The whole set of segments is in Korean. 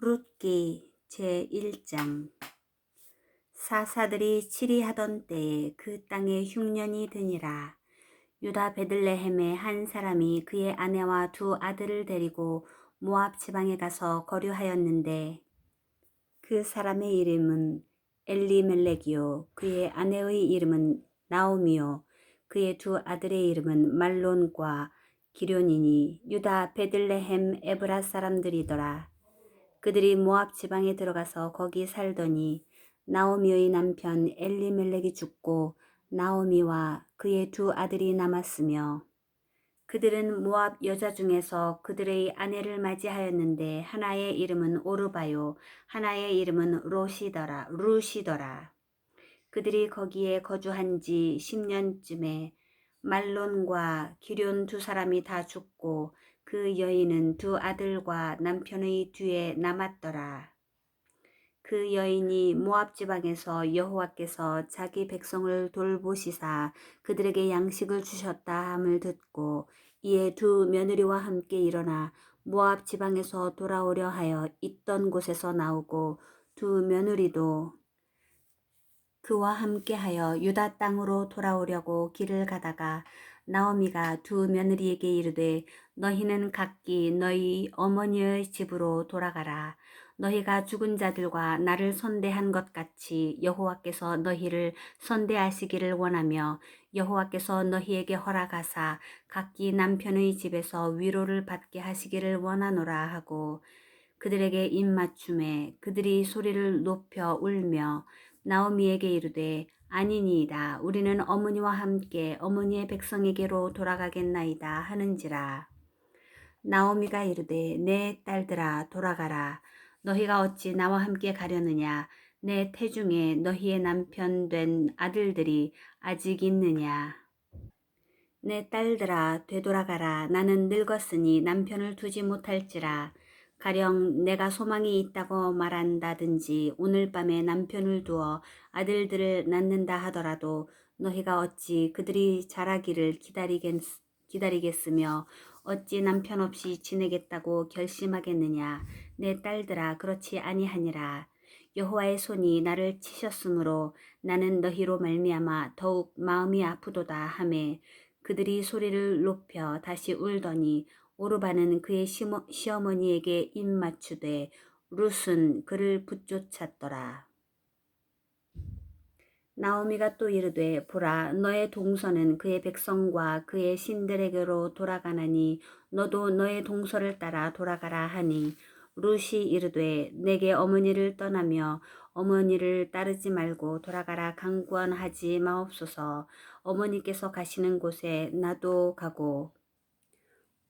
룻기 제1장 사사들이 치리하던 때에 그 땅에 흉년이 드니라. 유다 베들레헴의 한 사람이 그의 아내와 두 아들을 데리고 모압 지방에 가서 거류하였는데 그 사람의 이름은 엘리멜렉이요 그의 아내의 이름은 나오미요 그의 두 아들의 이름은 말론과 기련이니 유다 베들레헴 에브라 사람들이더라. 그들이 모압 지방에 들어가서 거기 살더니 나오미의 남편 엘리멜렉이 죽고 나오미와 그의 두 아들이 남았으며 그들은 모압 여자 중에서 그들의 아내를 맞이하였는데 하나의 이름은 오르바요 하나의 이름은 로시더라 루시더라. 그들이 거기에 거주한 지 10년쯤에 말론과 기럨 두 사람이 다 죽고 그 여인은 두 아들과 남편의 뒤에 남았더라. 그 여인이 모압 지방에서 여호와께서 자기 백성을 돌보시사 그들에게 양식을 주셨다 함을 듣고 이에 두 며느리와 함께 일어나 모압 지방에서 돌아오려 하여 있던 곳에서 나오고 두 며느리도 그와 함께하여 유다 땅으로 돌아오려고 길을 가다가 나오미가 두 며느리에게 이르되 너희는 각기 너희 어머니의 집으로 돌아가라. 너희가 죽은 자들과 나를 선대한 것 같이 여호와께서 너희를 선대하시기를 원하며 여호와께서 너희에게 허락하사 각기 남편의 집에서 위로를 받게 하시기를 원하노라 하고 그들에게 입맞춤에 그들이 소리를 높여 울며 나오미에게 이르되 아니니이다. 우리는 어머니와 함께 어머니의 백성에게로 돌아가겠나이다 하는지라. 나오미가 이르되 내 딸들아 돌아가라. 너희가 어찌 나와 함께 가려느냐. 내 태중에 너희의 남편 된 아들들이 아직 있느냐. 내 딸들아 되돌아가라. 나는 늙었으니 남편을 두지 못할지라. 가령 내가 소망이 있다고 말한다든지 오늘 밤에 남편을 두어 아들들을 낳는다 하더라도 너희가 어찌 그들이 자라기를 기다리겠, 기다리겠으며 어찌 남편 없이 지내겠다고 결심하겠느냐? 내 딸들아 그렇지 아니하니라. 여호와의 손이 나를 치셨으므로 나는 너희로 말미암아 더욱 마음이 아프도다 하매 그들이 소리를 높여 다시 울더니 오르바는 그의 시어머니에게 입맞추되 룻은 그를 붙쫓았더라. 나오미가 또 이르되 보라 너의 동서는 그의 백성과 그의 신들에게로 돌아가나니 너도 너의 동서를 따라 돌아가라 하니 룻이 이르되 내게 어머니를 떠나며 어머니를 따르지 말고 돌아가라 강권하지 마옵소서 어머니께서 가시는 곳에 나도 가고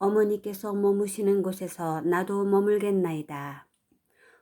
어머니께서 머무시는 곳에서 나도 머물겠나이다.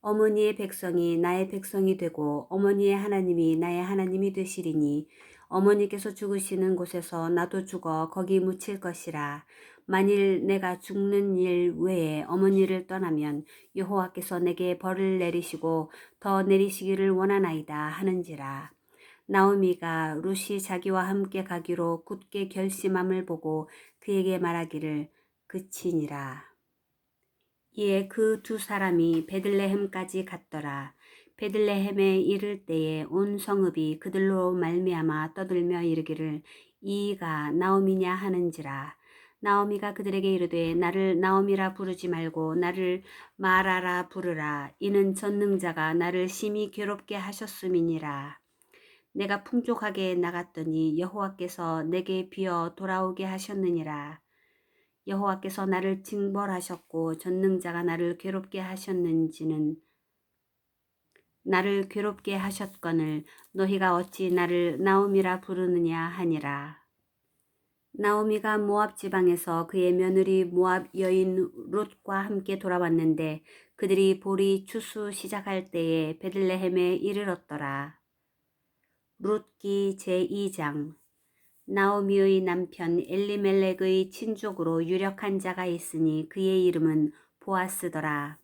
어머니의 백성이 나의 백성이 되고 어머니의 하나님이 나의 하나님이 되시리니 어머니께서 죽으시는 곳에서 나도 죽어 거기 묻힐 것이라. 만일 내가 죽는 일 외에 어머니를 떠나면 여호와께서 내게 벌을 내리시고 더 내리시기를 원하나이다 하는지라. 나오미가 룻이 자기와 함께 가기로 굳게 결심함을 보고 그에게 말하기를 그치니라. 이에 그 두 사람이 베들레헴까지 갔더라. 베들레헴에 이를 때에 온 성읍이 그들로 말미암아 떠들며 이르기를 이가 나오미냐 하는지라. 나오미가 그들에게 이르되 나를 나오미라 부르지 말고 나를 마라라 부르라. 이는 전능자가 나를 심히 괴롭게 하셨음이니라. 내가 풍족하게 나갔더니 여호와께서 내게 비어 돌아오게 하셨느니라. 여호와께서 나를 징벌하셨고 전능자가 나를 괴롭게 하셨는지는 나를 괴롭게 하셨거늘 너희가 어찌 나를 나오미라 부르느냐 하니라. 나오미가 모압 지방에서 그의 며느리 모압 여인 롯과 함께 돌아왔는데 그들이 보리 추수 시작할 때에 베들레헴에 이르렀더라. 롯기 제2장 나오미의 남편 엘리멜렉의 친족으로 유력한 자가 있으니 그의 이름은 보아스더라.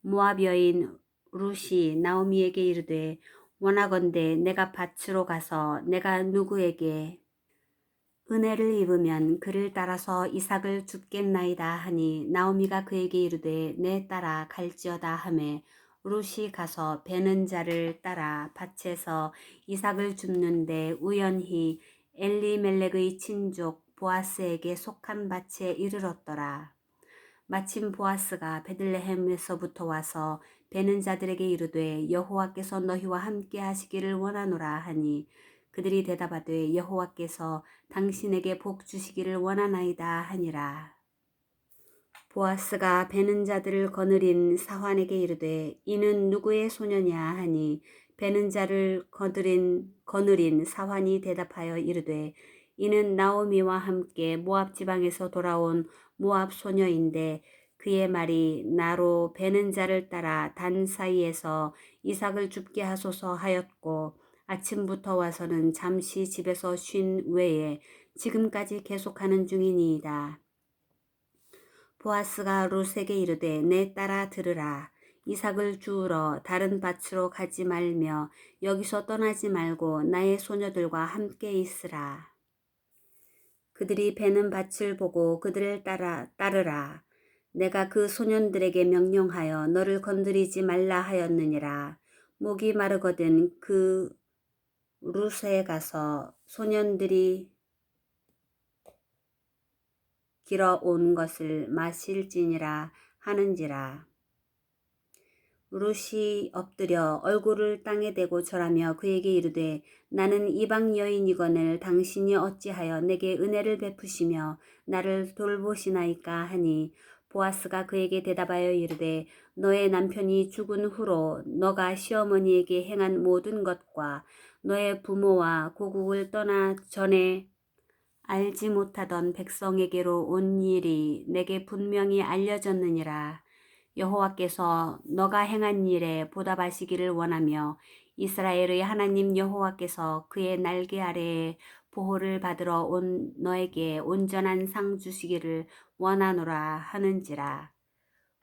모압 여인 루시 나오미에게 이르되 원하건대 내가 밭으로 가서 내가 누구에게 은혜를 입으면 그를 따라서 이삭을 줍겠나이다 하니 나오미가 그에게 이르되 내 딸아 갈지어다 하매 룻이 가서 베는 자를 따라 밭에서 이삭을 줍는데 우연히 엘리멜렉의 친족 보아스에게 속한 밭에 이르렀더라. 마침 보아스가 베들레헴에서부터 와서 베는 자들에게 이르되 여호와께서 너희와 함께 하시기를 원하노라 하니 그들이 대답하되 여호와께서 당신에게 복 주시기를 원하나이다 하니라. 보아스가 베는 자들을 거느린 사환에게 이르되 이는 누구의 소녀냐 하니 베는 자를 거느린 거느린 사환이 대답하여 이르되 이는 나오미와 함께 모압 지방에서 돌아온 모압 소녀인데 그의 말이 나로 베는 자를 따라 단 사이에서 이삭을 줍게 하소서 하였고 아침부터 와서는 잠시 집에서 쉰 외에 지금까지 계속하는 중이니이다. 보아스가 룻에게 이르되 내 딸아 들으라. 이삭을 주우러 다른 밭으로 가지 말며 여기서 떠나지 말고 나의 소녀들과 함께 있으라. 그들이 베는 밭을 보고 그들을 따라 따르라. 내가 그 소년들에게 명령하여 너를 건드리지 말라 하였느니라. 목이 마르거든 그 룻에 가서 소년들이 길어 온 것을 마실지니라 하는지라. 룻이 엎드려 얼굴을 땅에 대고 절하며 그에게 이르되 나는 이방 여인이거늘 당신이 어찌하여 내게 은혜를 베푸시며 나를 돌보시나이까 하니 보아스가 그에게 대답하여 이르되 너의 남편이 죽은 후로 너가 시어머니에게 행한 모든 것과 너의 부모와 고국을 떠나 전에 알지 못하던 백성에게로 온 일이 내게 분명히 알려졌느니라. 여호와께서 너가 행한 일에 보답하시기를 원하며 이스라엘의 하나님 여호와께서 그의 날개 아래에 보호를 받으러 온 너에게 온전한 상 주시기를 원하노라 하는지라.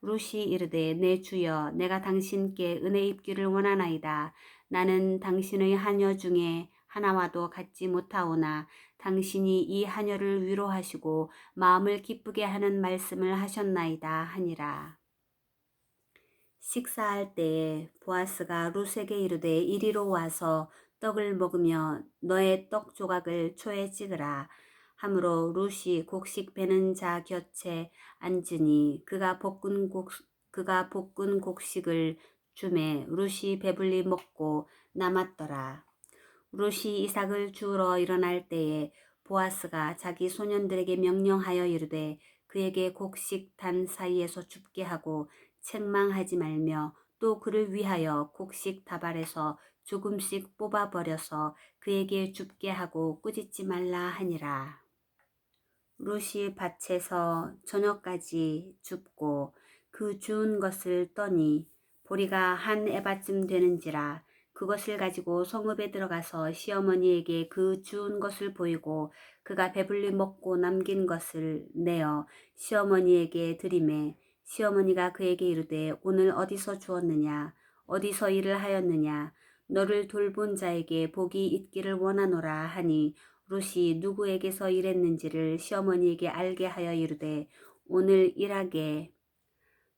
룻이 이르되 내 주여 내가 당신께 은혜 입기를 원하나이다. 나는 당신의 하녀 중에 하나와도 같지 못하오나 당신이 이 하녀를 위로하시고 마음을 기쁘게 하는 말씀을 하셨나이다 하니라. 식사할 때에 보아스가 룻에게 이르되 이리로 와서 떡을 먹으며 너의 떡 조각을 초에 찍으라. 함으로 룻이 곡식 베는 자 곁에 앉으니 그가 볶은 곡 그가 볶은 곡식을 주매 룻이 배불리 먹고 남았더라. 룻이 이삭을 주우러 일어날 때에 보아스가 자기 소년들에게 명령하여 이르되 그에게 곡식 단 사이에서 줍게 하고 책망하지 말며 또 그를 위하여 곡식 다발에서 조금씩 뽑아버려서 그에게 줍게 하고 꾸짖지 말라 하니라. 룻이 밭에서 저녁까지 줍고 그 주운 것을 떠니 보리가 한 에바쯤 되는지라 그것을 가지고 성읍에 들어가서 시어머니에게 그 주운 것을 보이고 그가 배불리 먹고 남긴 것을 내어 시어머니에게 드림에 시어머니가 그에게 이르되 오늘 어디서 주었느냐? 어디서 일을 하였느냐? 너를 돌본 자에게 복이 있기를 원하노라 하니 룻이 누구에게서 일했는지를 시어머니에게 알게 하여 이르되 오늘 일하게.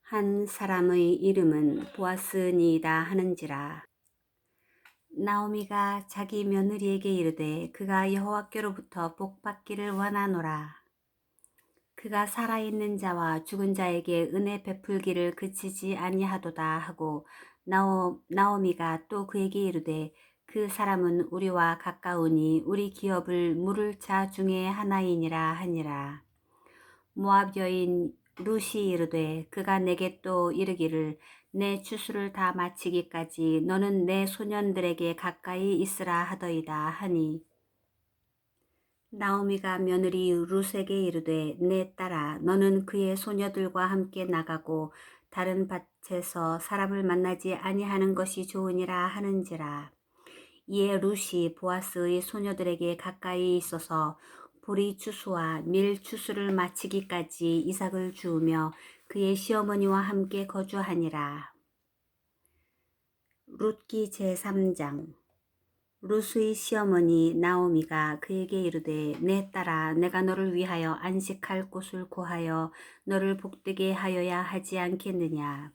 한 사람의 이름은 보아스니이다 하는지라. 나오미가 자기 며느리에게 이르되 그가 여호와께로부터 복 받기를 원하노라 그가 살아있는 자와 죽은 자에게 은혜 베풀기를 그치지 아니하도다 하고 나오, 나오미가 또 그에게 이르되 그 사람은 우리와 가까우니 우리 기업을 물을 자 중에 하나이니라 하니라. 모압 여인 루시 이르되 그가 내게 또 이르기를 내 추수를 다 마치기까지 너는 내 소년들에게 가까이 있으라 하더이다 하니 나오미가 며느리 룻에게 이르되 내 딸아 너는 그의 소녀들과 함께 나가고 다른 밭에서 사람을 만나지 아니하는 것이 좋으니라 하는지라. 이에 룻이 보아스의 소녀들에게 가까이 있어서 보리 추수와 밀 추수를 마치기까지 이삭을 주우며 그의 시어머니와 함께 거주하니라. 룻기 제3장 루스의 시어머니 나오미가 그에게 이르되 내 딸아 내가 너를 위하여 안식할 곳을 구하여 너를 복되게 하여야 하지 않겠느냐?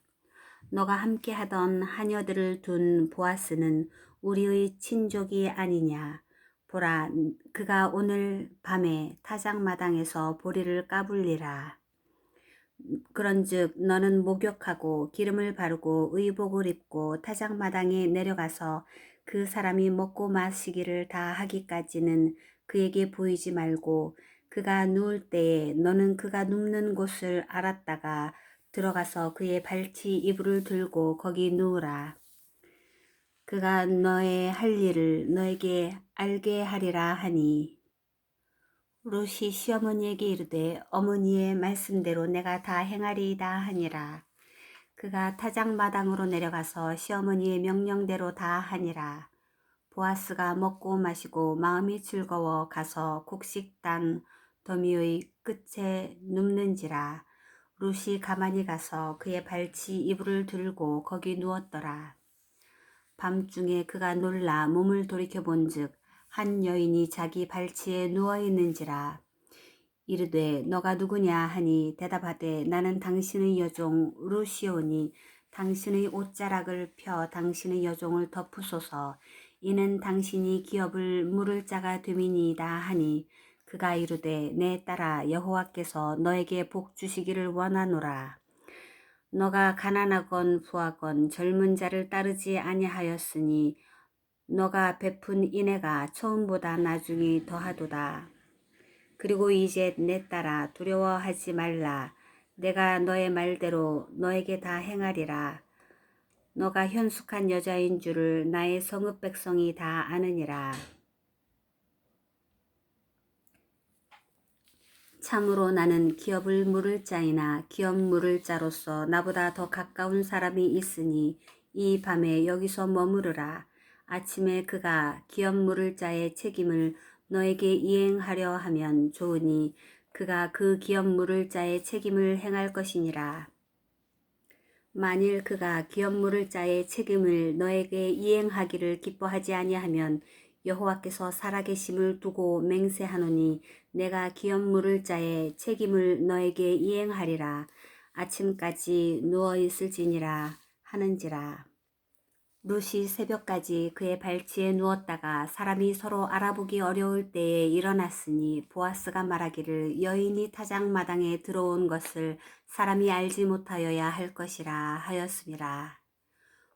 너가 함께 하던 하녀들을 둔 보아스는 우리의 친족이 아니냐? 보라 그가 오늘 밤에 타작마당에서 보리를 까불리라. 그런즉 너는 목욕하고 기름을 바르고 의복을 입고 타작마당에 내려가서 그 사람이 먹고 마시기를 다 하기까지는 그에게 보이지 말고 그가 누울 때에 너는 그가 눕는 곳을 알았다가 들어가서 그의 발치 이불을 들고 거기 누우라. 그가 너의 할 일을 너에게 알게 하리라 하니 롯이 시어머니에게 이르되 어머니의 말씀대로 내가 다 행하리이다 하니라. 그가 타작마당으로 내려가서 시어머니의 명령대로 다 하니라. 보아스가 먹고 마시고 마음이 즐거워 가서 곡식단 더미의 끝에 눕는지라. 롯이 가만히 가서 그의 발치 이불을 들고 거기 누웠더라. 밤중에 그가 놀라 몸을 돌이켜 본즉 한 여인이 자기 발치에 누워 있는지라 이르되 너가 누구냐 하니 대답하되 나는 당신의 여종 루시오니 당신의 옷자락을 펴 당신의 여종을 덮으소서 이는 당신이 기업을 물을 자가 됨이니이다 하니 그가 이르되 내 딸아 여호와께서 너에게 복 주시기를 원하노라 너가 가난하건 부하건 젊은 자를 따르지 아니하였으니 너가 베푼 인애가 처음보다 나중이 더하도다. 그리고 이제 내 딸아 두려워하지 말라. 내가 너의 말대로 너에게 다 행하리라. 너가 현숙한 여자인 줄을 나의 성읍 백성이 다 아느니라. 참으로 나는 기업을 물을 자이나 기업 물을 자로서 나보다 더 가까운 사람이 있으니 이 밤에 여기서 머무르라. 아침에 그가 기업 물을 자의 책임을 너에게 이행하려 하면 좋으니 그가 그 기업 물을 자의 책임을 행할 것이니라. 만일 그가 기업 물을 자의 책임을 너에게 이행하기를 기뻐하지 아니하면 여호와께서 살아계심을 두고 맹세하노니 내가 기업 물을 자의 책임을 너에게 이행하리라. 아침까지 누워 있을지니라 하는지라. 룻이 새벽까지 그의 발치에 누웠다가 사람이 서로 알아보기 어려울 때에 일어났으니 보아스가 말하기를 여인이 타작마당에 들어온 것을 사람이 알지 못하여야 할 것이라 하였습니다.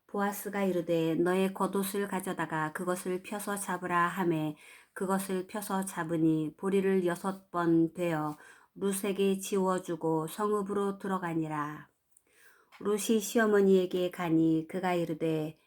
보아스가 이르되 너의 겉옷을 가져다가 그것을 펴서 잡으라 하매 그것을 펴서 잡으니 보리를 여섯 번 되어 룻에게 지워주고 성읍으로 들어가니라. 룻이 시어머니에게 가니 그가 이르되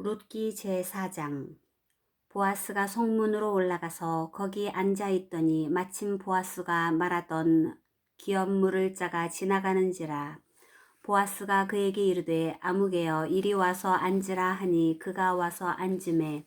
룻기 제4장. 보아스가 성문으로 올라가서 거기 앉아 있더니 마침 보아스가 말하던 기업 물을 자가 지나가는지라 보아스가 그에게 이르되 아무개여 이리 와서 앉으라 하니 그가 와서 앉음에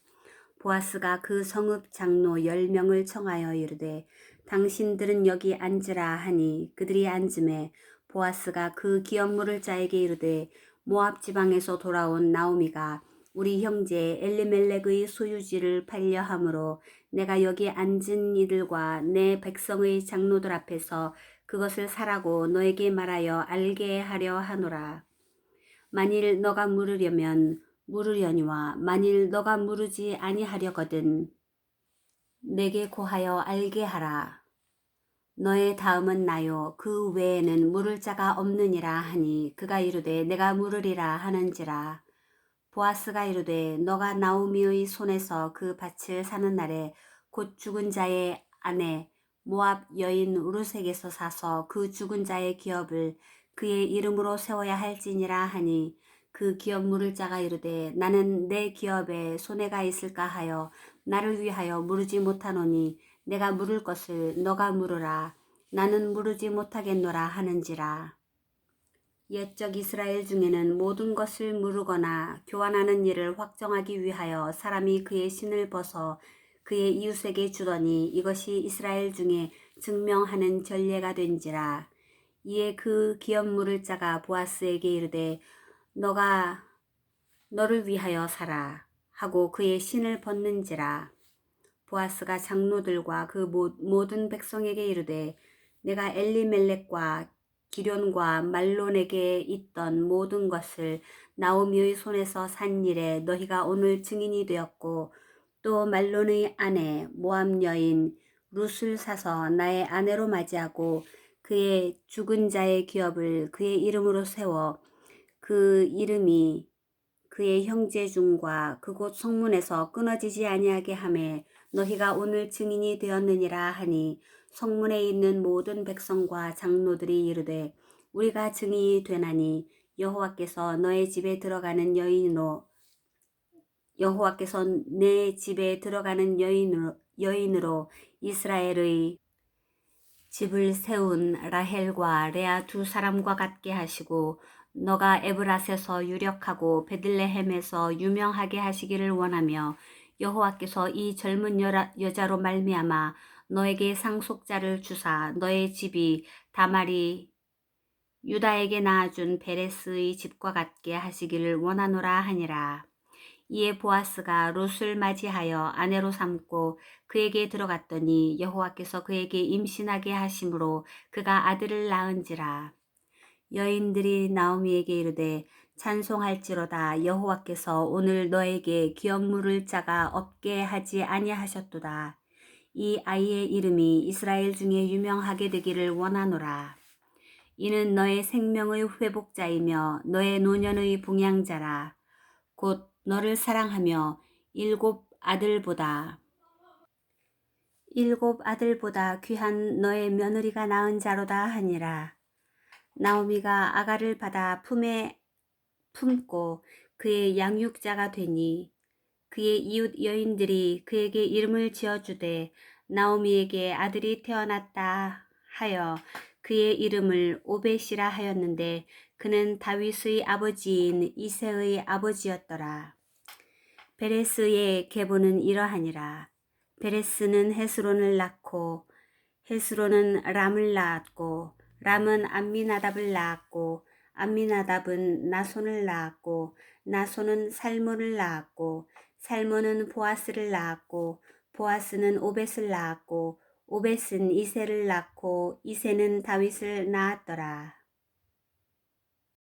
보아스가 그 성읍 장로 열 명을 청하여 이르되 당신들은 여기 앉으라 하니 그들이 앉음에 보아스가 그 기업 물을 자에게 이르되 모압 지방에서 돌아온 나오미가 우리 형제 엘리멜렉의 소유지를 팔려 함으로 내가 여기 앉은 이들과 내 백성의 장로들 앞에서 그것을 사라고 너에게 말하여 알게 하려 하노라. 만일 너가 물으려면 물으려니와 만일 너가 물으지 아니하려거든 내게 고하여 알게 하라. 너의 다음은 나요. 그 외에는 물을 자가 없느니라 하니 그가 이르되 내가 물으리라 하는지라. 보아스가 이르되 너가 나오미의 손에서 그 밭을 사는 날에 곧 죽은 자의 아내 모압 여인 우르색에서 사서 그 죽은 자의 기업을 그의 이름으로 세워야 할지니라 하니 그그 기업 물을 자가 이르되 나는 내 기업에 손해가 있을까 하여 나를 위하여 물으지 못하노니 내가 물을 것을 너가 물으라. 나는 물으지 못하겠노라 하는지라 옛적 이스라엘 중에는 모든 것을 물으거나 교환하는 일을 확정하기 위하여 사람이 그의 신을 벗어 그의 이웃에게 주더니 이것이 이스라엘 중에 증명하는 전례가 된지라. 이에 그 기업 물을 자가 보아스에게 이르되 너가 너를 위하여 살아 하고 그의 신을 벗는지라. 보아스가 장로들과 그 모- 모든 백성에게 이르되 내가 엘리멜렉과 기련과 말론에게 있던 모든 것을 나오미의 손에서 산 일에 너희가 오늘 증인이 되었고 또 말론의 아내 모함 여인 룻을 사서 나의 아내로 맞이하고 그의 죽은 자의 기업을 그의 이름으로 세워 그 이름이 그의 형제 중과 그곳 성문에서 끊어지지 아니하게 하매 너희가 오늘 증인이 되었느니라 하니 성문에 있는 모든 백성과 장로들이 이르되 우리가 증인이 되나니 여호와께서 너의 집에 들어가는 여인으로 여호와께서 내 집에 들어가는 여인으로, 여인으로 이스라엘의 집을 세운 라헬과 레아 두 사람과 같게 하시고 너가 에브라스에서 유력하고 베들레헴에서 유명하게 하시기를 원하며 여호와께서 이 젊은 여라, 여자로 말미암아 너에게 상속자를 주사 너의 집이 다말이 유다에게 낳아준 베레스의 집과 같게 하시기를 원하노라 하니라. 이에 보아스가 롯을 맞이하여 아내로 삼고 그에게 들어갔더니 여호와께서 그에게 임신하게 하심으로 그가 아들을 낳은지라. 여인들이 나오미에게 이르되 찬송할지로다 여호와께서 오늘 너에게 기업 물을 자가 없게 하지 아니하셨도다. 이 아이의 이름이 이스라엘 중에 유명하게 되기를 원하노라. 이는 너의 생명의 회복자이며 너의 노년의 봉양자라. 곧 너를 사랑하며 일곱 아들보다 일곱 아들보다 귀한 너의 며느리가 낳은 자로다 하니라. 나오미가 아가를 받아 품에 품고 그의 양육자가 되니 그의 이웃 여인들이 그에게 이름을 지어주되 나오미에게 아들이 태어났다 하여 그의 이름을 오벳이라 하였는데 그는 다윗의 아버지인 이세의 아버지였더라. 베레스의 계보는 이러하니라. 베레스는 헤스론을 낳고 헤스론은 람을 낳았고 람은 암미나답을 낳았고 암미나답은 나손을 낳았고 나손은 살몬을 낳았고 살몬은 보아스를 낳았고 보아스는 오벳을 낳았고 오벳은 이세를 낳고 이세는 다윗을 낳았더라.